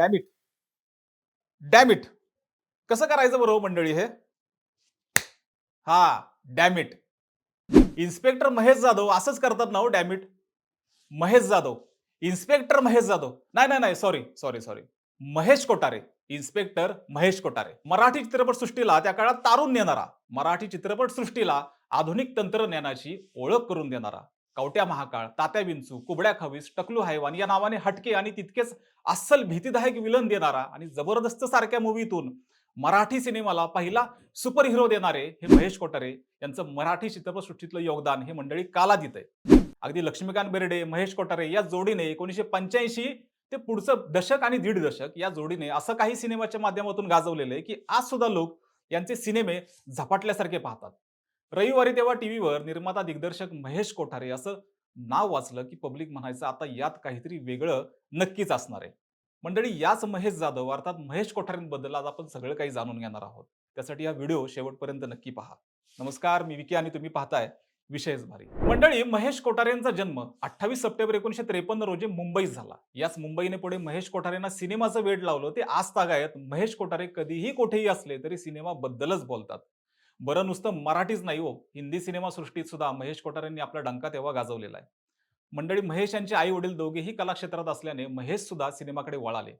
डॅमिट डॅमिट कसं करायचं बरोबर हो मंडळी हे? हा डॅमिट इन्स्पेक्टर महेश जाधव असंच करतात ना हो damn it Mahesh Jadhav. Inspector Mahesh Jadhav. नाही नाही नाही sorry sorry sorry Mahesh Kotare. Inspector Mahesh Kotare. Marathi चित्रपटसृष्टीला त्या काळात तारून नेणारा मराठी चित्रपटसृष्टीला आधुनिक तंत्रज्ञानाची ओळख करून देणारा. कवट्या महाकाळ तात्या विंचू कुबड्या खवीस टकलू हायवान या नावाने हटके आणि तितकेच अस्सल भीतीदायक विलन देणारा आणि जबरदस्त सारख्या मूवीतून मराठी सिनेमाला पहिला सुपर हिरो देणारे हे महेश कोटारे यांचं मराठी चित्रपटसृष्टीतलं योगदान हे मंडळी काला आहे अगदी लक्ष्मीकांत बेर्डे महेश कोटारे या जोडीने एकोणीसशे पंच्याऐंशी ते पुढचं दशक आणि दीड दशक या जोडीने असं काही सिनेमाच्या माध्यमातून गाजवलेलं आहे की आज सुद्धा लोक यांचे सिनेमे झपाटल्यासारखे पाहतात. रविवारी तेव्हा टीव्हीवर निर्माता दिग्दर्शक महेश कोठारे असं नाव वाचलं की पब्लिक म्हणायचं आता यात काहीतरी वेगळं नक्कीच असणार आहे. मंडळी याच महेश जाधव अर्थात महेश कोठारेंबद्दल आज आपण सगळं काही जाणून घेणार आहोत. त्यासाठी हा व्हिडिओ शेवटपर्यंत नक्की पहा. नमस्कार मी विकी आणि तुम्ही पाहताय विशेष भारी. मंडळी महेश कोठारेंचा जन्म अठ्ठावीस सप्टेंबर एकोणीशे त्रेपन्न रोजी मुंबईत झाला. याच मुंबईने पुढे महेश कोठारेंना सिनेमाचं वेड लावलं ते आज तागायत महेश कोठारे कधीही कुठेही असले तरी सिनेमाबद्दलच बोलतात. बरं नुसतं मराठीच नाही हो. हिंदी सिनेमा सृष्टीत सुद्धा महेश कोठारेंनी आपला डंका तेव्हा गाजवलेला आहे. मंडळी महेश यांचे आई वडील दोघेही कलाक्षेत्रात असल्याने महेश सुद्धा सिनेमाकडे वळाले.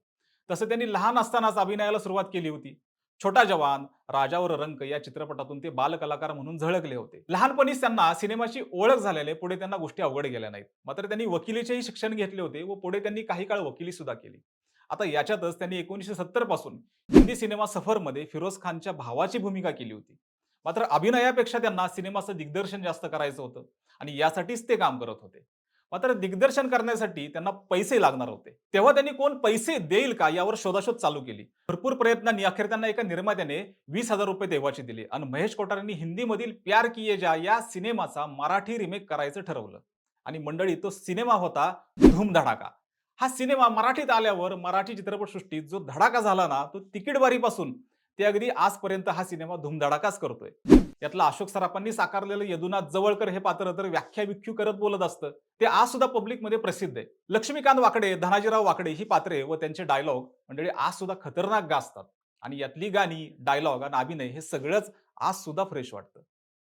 तसं त्यांनी लहान असतानाच अभिनयाला सुरुवात केली होती. छोटा जवान राजावर रंक या चित्रपटातून ते बालकलाकार म्हणून झळकले होते. लहानपणीच त्यांना सिनेमाची ओळख झाल्याने पुढे त्यांना गोष्टी अवघड गेल्या नाहीत. मात्र त्यांनी वकिलीचेही शिक्षण घेतले होते व पुढे त्यांनी काही काळ वकिली सुद्धा केली. आता याच्यातच त्यांनी एकोणीसशे सत्तरपासून हिंदी सिनेमा सफरमध्ये फिरोज खानच्या भावाची भूमिका केली होती. मात्र अभिनयापेक्षा त्यांना सिनेमाचं दिग्दर्शन जास्त करायचं होतं आणि यासाठीच ते काम करत होते. मात्र दिग्दर्शन करण्यासाठी त्यांना पैसे लागणार होते. तेव्हा त्यांनी कोण पैसे देईल का यावर शोधाशोध चालू केली. भरपूर प्रयत्नांनी अखेर त्यांना एका निर्मात्याने वीस हजार रुपये देवाचे दिले आणि महेश कोठारेंनी हिंदीमधील प्यार किये जा या सिनेमाचा मराठी रिमेक करायचं ठरवलं. आणि मंडळी तो सिनेमा होता धूमधडाका हा सिनेमा मराठीत आल्यावर मराठी चित्रपटसृष्टीत जो धडाका झाला ना तो तिकीटवारीपासून ते अगदी आजपर्यंत हा सिनेमा धुमधडाकाच करतोय. यातला अशोक सराफांनी साकारलेलं यदुनाथ जवळकर हे पात्र तर व्याख्या विख्यू करत बोलत असतं. ते आज सुद्धा पब्लिकमध्ये प्रसिद्ध आहे. लक्ष्मीकांत वाकडे धनाजीराव वाकडे ही पात्रे व त्यांचे डायलॉग मंडळी आज सुद्धा खतरनाक गाजतात. आणि यातली गाणी डायलॉग आणि अभिनय हे सगळंच आज सुद्धा फ्रेश वाटतं.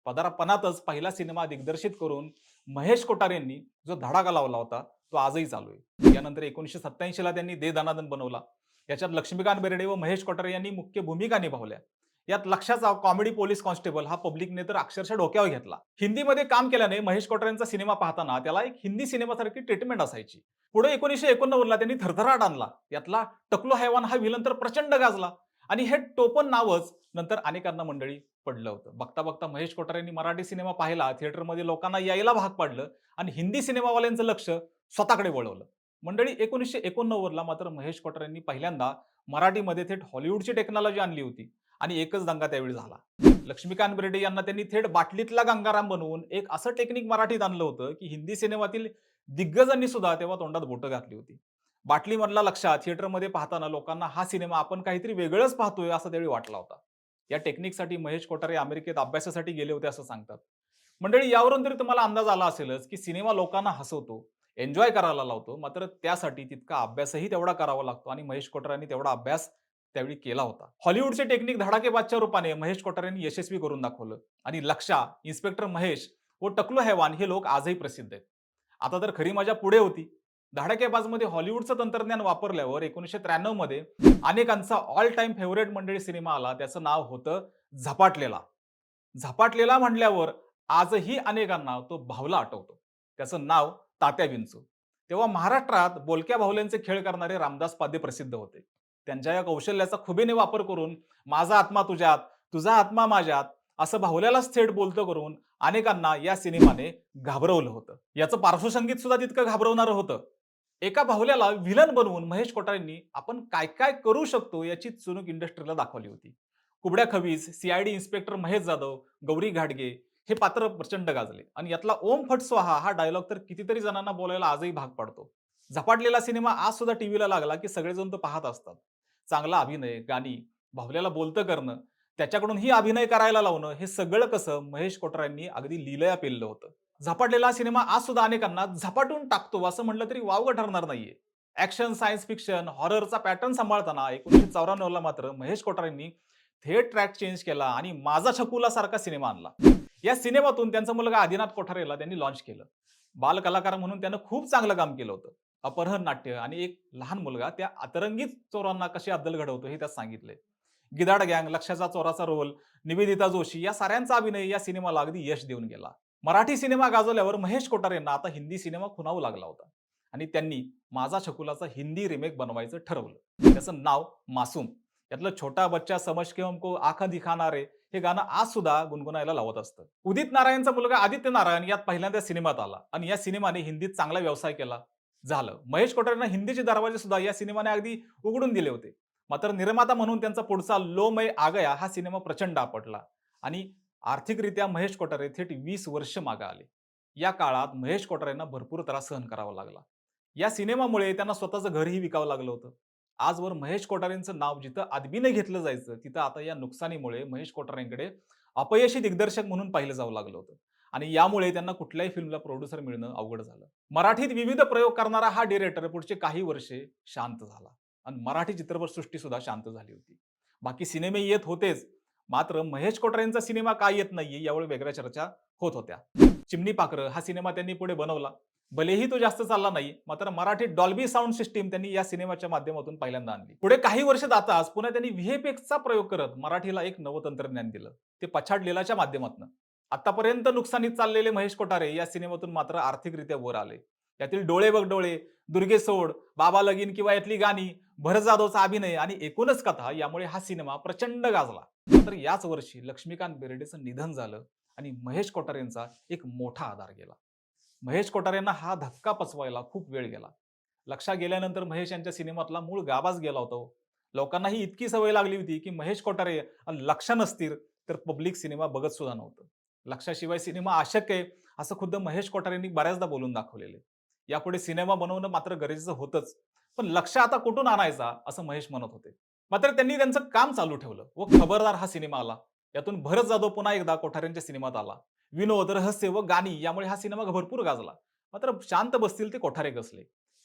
पदार्पणातच पहिला सिनेमा दिग्दर्शित करून महेश कोठारेंनी जो धडाका लावला होता तो आजही चालू आहे. यानंतर एकोणीसशे सत्याऐंशीला त्यांनी दे दनादन बनवला. याच्यात लक्ष्मीकांत बेर्डे व महेश कोठारे यांनी मुख्य भूमिका निभावल्या. यात लक्षाचा कॉमेडी पोलीस कॉन्स्टेबल हा पब्लिकने तर अक्षरशः डोक्यावर घेतला. हिंदीमध्ये काम केल्याने महेश कोठारेंचा सिनेमा पाहताना त्याला एक हिंदी सिनेमासारखी ट्रीटमेंट असायची. पुढे एकोणीसशे एकोणनव्वदला त्यांनी थरथराट आणला. यातला टकलो हैवान हा विलन तर प्रचंड गाजला. आणि हे टोपण नावच नंतर अनेकांना मंडळी पडलं होतं. बघता बघता महेश कोठारेंनी मराठी सिनेमा पाहिला थिएटरमध्ये लोकांना यायला भाग पाडलं आणि हिंदी सिनेमावाल्यांचं लक्ष स्वतःकडे वळवलं. मंडळी एकोणीसशे एकोणनव्वदला मात्र महेश कोठारेंनी पहिल्यांदा मराठीमध्ये थेट हॉलिवूडची टेक्नॉलॉजी आणली होती आणि एकच दंगा त्यावेळी झाला. लक्ष्मीकांत बेर्डे यांना त्यांनी थेट बाटलीतला गंगाराम बनवून एक असं टेक्निक मराठीत आणलं होतं की हिंदी सिनेमातील दिग्गजांनी सुद्धा तेव्हा तोंडात बोटं घातली होती. बाटलीमधला लक्षात थिएटरमध्ये पाहताना लोकांना हा सिनेमा आपण काहीतरी वेगळंच पाहतोय असा त्यावेळी वाटला होता. या टेक्निकसाठी महेश कोठारे अमेरिकेत अभ्यासासाठी गेले होते असं सांगतात. मंडळी यावरून तरी तुम्हाला अंदाज आला असेलच की सिनेमा लोकांना हसवतो एन्जॉय करायला लावतो. मात्र त्यासाठी तितका अभ्यासही तेवढा करावा लागतो आणि महेश कोठारेंनी तेवढा अभ्यास त्यावेळी केला होता. हॉलिवूडचे टेक्निक धडाकेबाजच्या रूपाने महेश कोठारेंनी यशस्वी करून दाखवलं आणि लक्षा इन्स्पेक्टर महेश व टकलो हैवान हे लोक आजही प्रसिद्ध आहेत. आता तर खरी मजा पुढे होती. धडाकेबाजमध्ये हॉलिवूडचं तंत्रज्ञान वापरल्यावर एकोणीसशे त्र्याण्णवमध्ये अनेकांचा ऑल टाइम फेवरेट मंडळी सिनेमा आला. त्याचं नाव होतं झपाटलेला. झपाटलेला म्हणल्यावर आजही अनेकांना तो भावला आठवतो. त्याचं नाव तात्या विंचू तेव्हा महाराष्ट्रात बोलक्या बाहुल्यांचे खेळ करणारे रामदास पादे प्रसिद्ध होते. त्यांच्या या कौशल्याचा खुबेने वापर करून माझा आत्मा तुझ्यात तुझा आत्मा माझ्यात असं बाहुल्यालाच थेट बोलतं करून अनेकांना या सिनेमाने घाबरवलं होतं. याचं पार्श्वसंगीत सुद्धा तितकं घाबरवणारं होतं. एका बाहुल्याला व्हिलन बनवून महेश कोठारेंनी आपण काय काय करू शकतो याची चुनूक इंडस्ट्रीला दाखवली होती. कुबड्या खवीज सीआयडी इन्स्पेक्टर महेश जाधव गौरी घाटगे हे पात्र प्रचंड गाजले. आणि यातला ओम फट स्वाहा हा डायलॉग तर कितीतरी जणांना बोलायला आजही भाग पडतो. झपाटलेला सिनेमा आज सुद्धा टीव्हीला लागला की सगळेजण तो पाहत असतात. चांगला अभिनय गाणी भावल्याला बोलतं करणं त्याच्याकडून ही अभिनय करायला लावणं हे सगळं कसं महेश कोटरांनी अगदी लिलया पेललं होतं. झपाटलेला सिनेमा आज सुद्धा अनेकांना झपाटून टाकतो असं म्हटलं तरी वावगं ठरणार नाहीये. ऍक्शन सायन्स फिक्शन हॉररचा पॅटर्न सांभाळताना एकोणीसशे चौऱ्याण्णवला मात्र महेश कोटरांनी थेट ट्रॅक चेंज केला आणि माझा छकुला सारखा सिनेमा आणला. या सिनेमातून त्यांचा मुलगा आदिनाथ कोठारेला त्यांनी लॉन्च केलं. बालकलाकार म्हणून त्यानं खूप चांगलं काम केलं होतं. अपहरण नाट्य आणि एक लहान मुलगा त्या अतरंगीत चोरांना कशी अद्दल घडवतो हे त्यात सांगितलंय. गिदाड गँग लक्षाचा चोराचा रोल निवेदिता जोशी या साऱ्यांचा अभिनय या सिनेमाला अगदी यश देऊन गेला. मराठी सिनेमा गाजवल्यावर महेश कोठारेंना आता हिंदी सिनेमा खुणावू लागला होता. आणि त्यांनी माझा छकुलाचा हिंदी रिमेक बनवायचं ठरवलं. त्याचं नाव मासूम. यातलं छोटा बच्चा समज के हमको आखा दिखाणारे हे गाणं आज सुद्धा गुणगुणायला लावत असतं. उदित नारायणचा मुलगा आदित्य नारायण यात पहिल्यांदा सिनेमात आला आणि या सिनेमाने हिंदीत चांगला व्यवसाय केला. झालं. महेश कोठारेंना हिंदीचे दरवाजे सुद्धा या सिनेमाने अगदी उघडून दिले होते. मात्र निर्माता म्हणून त्यांचा पुढचा लोमय आगया हा सिनेमा प्रचंड आपटला आणि आर्थिकरित्या महेश कोठारे थेट वीस वर्ष मागे आले. या काळात महेश कोठारेंना भरपूर त्रास सहन करावा लागला. या सिनेमामुळे त्यांना स्वतःचं घरही विकावं लागलं होतं. आजवर महेश कोठारेंचं नाव जिथं आदमीने घेतलं जायचं तिथं आता या नुकसानीमुळे महेश कोठारेंकडे अपयशी दिग्दर्शक म्हणून पाहिलं जावं लागलं होतं. आणि यामुळे त्यांना कुठल्याही फिल्मला प्रोड्युसर मिळणं अवघड झालं. मराठीत विविध प्रयोग करणारा हा डिरेक्टर पुढचे काही वर्षे शांत झाला. आणि मराठी चित्रपटसृष्टी सुद्धा शांत झाली होती. बाकी सिनेमे येत होतेच मात्र महेश कोठारेंचा सिनेमा काय येत नाहीये यावेळी वेगळ्या चर्चा होत होत्या. चिमणी पाखरं हा सिनेमा त्यांनी पुढे बनवला. भलेही तो जास्त चालला नाही मात्र मराठी डॉल्बी साऊंड सिस्टीम त्यांनी या सिनेमाच्या माध्यमातून पहिल्यांदा आणली. पुढे काही वर्ष जाताच पुन्हा त्यांनी व्हीएफएक्सचा प्रयोग करत मराठीला एक नवं तंत्रज्ञान दिलं ते पछाड लिलाच्या माध्यमातून. आतापर्यंत नुकसानीत चाललेले महेश कोठारे या सिनेमातून मात्र आर्थिकरित्या वर आले. यातील डोळे बघ डोळे दुर्गे सोड बाबा लगीन किंवा यातली गाणी भरत जाधवचा अभिनय आणि एकूणच कथा यामुळे हा सिनेमा प्रचंड गाजला. तर याच वर्षी लक्ष्मीकांत बेर्डेचं निधन झालं आणि महेश कोठारेंचा एक मोठा आधार गेला. महेश कोठारेंना हा धक्का पचवायला खूप वेळ गेला. लक्षात गेल्यानंतर महेश यांच्या सिनेमातला मूळ गावाच गेला होता लोकांना लोकांनाही इतकी सवय लागली होती की महेश कोठारे लक्ष नसतील तर पब्लिक सिनेमा बघत सुद्धा नव्हतं. लक्षाशिवाय सिनेमा अशक्य आहे असं खुद्द महेश कोठारेंनी बऱ्याचदा बोलून दाखवलेले यापुढे सिनेमा बनवणं मात्र गरजेचं होतंच. पण लक्ष आता कुठून आणायचा असं महेश म्हणत होते. मात्र त्यांनी त्यांचं काम चालू ठेवलं व खबरदार हा सिनेमा आला. यातून भरत जाधव पुन्हा एकदा कोठारेंच्या सिनेमात आला. विनोद रहस्य व गाणी यामुळे हा सिनेमा भरपूर गाजला. मात्र शांत बसतील ते कोठारे कसले?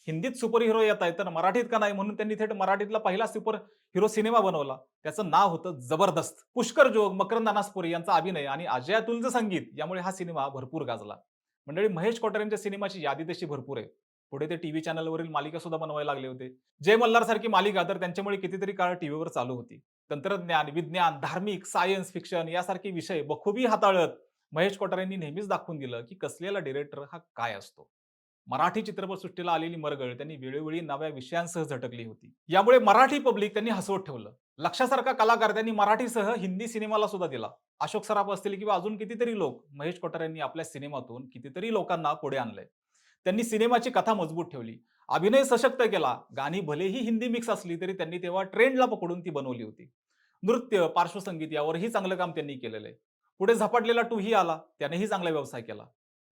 हिंदीत सुपर हिरो येत आहेत तर मराठीत का नाही म्हणून त्यांनी थेट मराठीतला पहिला सुपर हिरो सिनेमा बनवला. त्याचं नाव होतं जबरदस्त. पुष्कर जोग मकरंद अनासपुरी यांचा अभिनय आणि अजय अतुलचं संगीत यामुळे हा सिनेमा भरपूर गाजला. मंडळी महेश कोठारेंच्या सिनेमाची यादी तशी भरपूर आहे. पुढे ते टीव्ही चॅनलवरील मालिका सुद्धा बनवायला लागले होते. जय मल्हार सारखी मालिका तर त्यांच्यामुळे कितीतरी काळ टीव्हीवर चालू होती. तंत्रज्ञान विज्ञान धार्मिक सायन्स फिक्शन यासारखे विषय बखुबी हाताळत महेश कोठारेंनी नेहमीच दाखवून दिलं की कसलेला डिरेक्टर हा काय असतो. मराठी चित्रपटसृष्टीला आलेली मरगळ त्यांनी वेळोवेळी नव्या विषयांसह झटकली होती. यामुळे मराठी पब्लिक त्यांनी हसवत ठेवलं. लक्षासारखा कलाकार त्यांनी मराठीसह हिंदी सिनेमाला सुद्धा दिला. अशोक सराफ असतील किंवा अजून कितीतरी लोक महेश कोठारेंनी आपल्या सिनेमातून कितीतरी लोकांना पुढे आणलंय. त्यांनी सिनेमाची कथा मजबूत ठेवली. अभिनय सशक्त केला. गाणी भलेही हिंदी मिक्स असली तरी त्यांनी तेव्हा ट्रेंडला पकडून ती बनवली होती. नृत्य पार्श्वसंगीत यावरही चांगलं काम त्यांनी केलेलं आहे. पुढे झपाटलेला टू ही आला. त्यानेही चांगला व्यवसाय केला.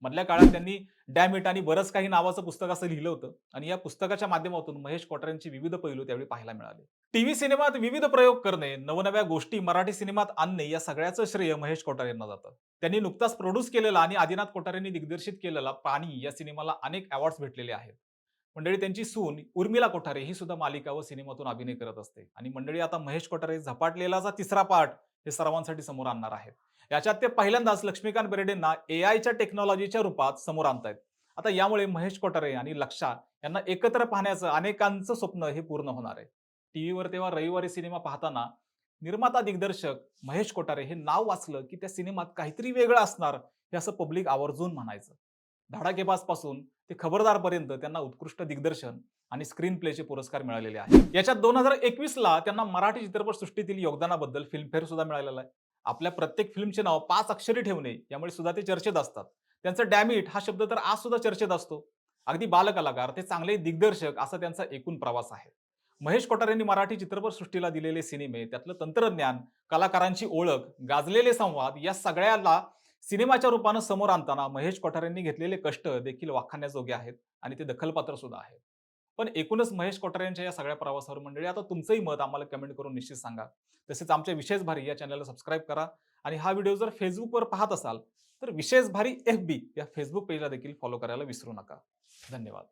मधल्या काळात त्यांनी डॅमिट आणि बरंच काही नावाचं पुस्तक असं लिहिलं होतं. आणि या पुस्तकाच्या माध्यमातून महेश कोठारेंचे विविध पैलू त्यावेळी पाहायला मिळाले. टीव्ही सिनेमात विविध प्रयोग करणे नवनव्या गोष्टी मराठी सिनेमात आणणे या सगळ्याचं श्रेय महेश कोठारेंना जातं. त्यांनी नुकताच प्रोड्यूस केलेला आणि आदिनाथ कोठारेंनी दिग्दर्शित केलेला पाणी या सिनेमाला अनेक अवॉर्ड्स भेटलेले आहेत. मंडळी त्यांची सून उर्मिला कोठारे ही सुद्धा मालिका व सिनेमातून अभिनय करत असते. आणि मंडळी आता महेश कोठारे झपाटलेलाचा तिसरा पार्ट हे सर्वांसाठी समोर आणणार आहेत. याच्यात ते पहिल्यांदाच लक्ष्मीकांत बेर्डेंना ए आयच्या टेक्नॉलॉजीच्या रूपात समोर आणतायत. आता यामुळे महेश कोठारे आणि लक्षा यांना एकत्र पाहण्याचं अनेकांचं स्वप्न हे पूर्ण होणार आहे. टीव्हीवर तेव्हा रविवारी सिनेमा पाहताना निर्माता दिग्दर्शक महेश कोठारे हे नाव वाचलं की त्या सिनेमात काहीतरी वेगळं असणार हे असं पब्लिक आवर्जून म्हणायचं. धडाकेबाजपासून ते खबरदार पर्यंत त्यांना उत्कृष्ट दिग्दर्शन आणि स्क्रीन प्लेचे पुरस्कार मिळालेले आहेत. याच्यात दोन हजार एकवीस ला त्यांना मराठी चित्रपटसृष्टीतील योगदानाबद्दल फिल्मफेअर सुद्धा मिळालेला आहे. आपल्या प्रत्येक फिल्मचे नाव पाच अक्षरी ठेवणे यामुळे सुद्धा ते चर्चेत असतात. त्यांचं डॅमिट हा शब्द तर आज सुद्धा चर्चेत असतो. अगदी बालकलाकार ते चांगले दिग्दर्शक असा त्यांचा एकूण प्रवास आहे. महेश कोठारेंनी मराठी चित्रपटसृष्टीला दिलेले सिनेमे त्यातलं तंत्रज्ञान कलाकारांची ओळख गाजलेले संवाद या सगळ्याला सिनेमाच्या रूपानं समोर आणताना महेश कोठारेंनी घेतलेले कष्ट देखील वाखाण्याजोगे आहेत आणि ते दखलपात्र सुद्धा आहेत. पण एकूणच महेश कोठारेंच्या या सगळ्या प्रवासावर मंडळी आता तुमचंही मत आम्हाला कमेंट करून निश्चित सांगा. तसेच आमच्या विशेष भारी या चॅनलला सबस्क्राईब करा आणि हा व्हिडिओ जर फेसबुकवर पाहत असाल तर विशेष भारी एफ बी या फेसबुक पेजला देखील फॉलो करायला विसरू नका. धन्यवाद.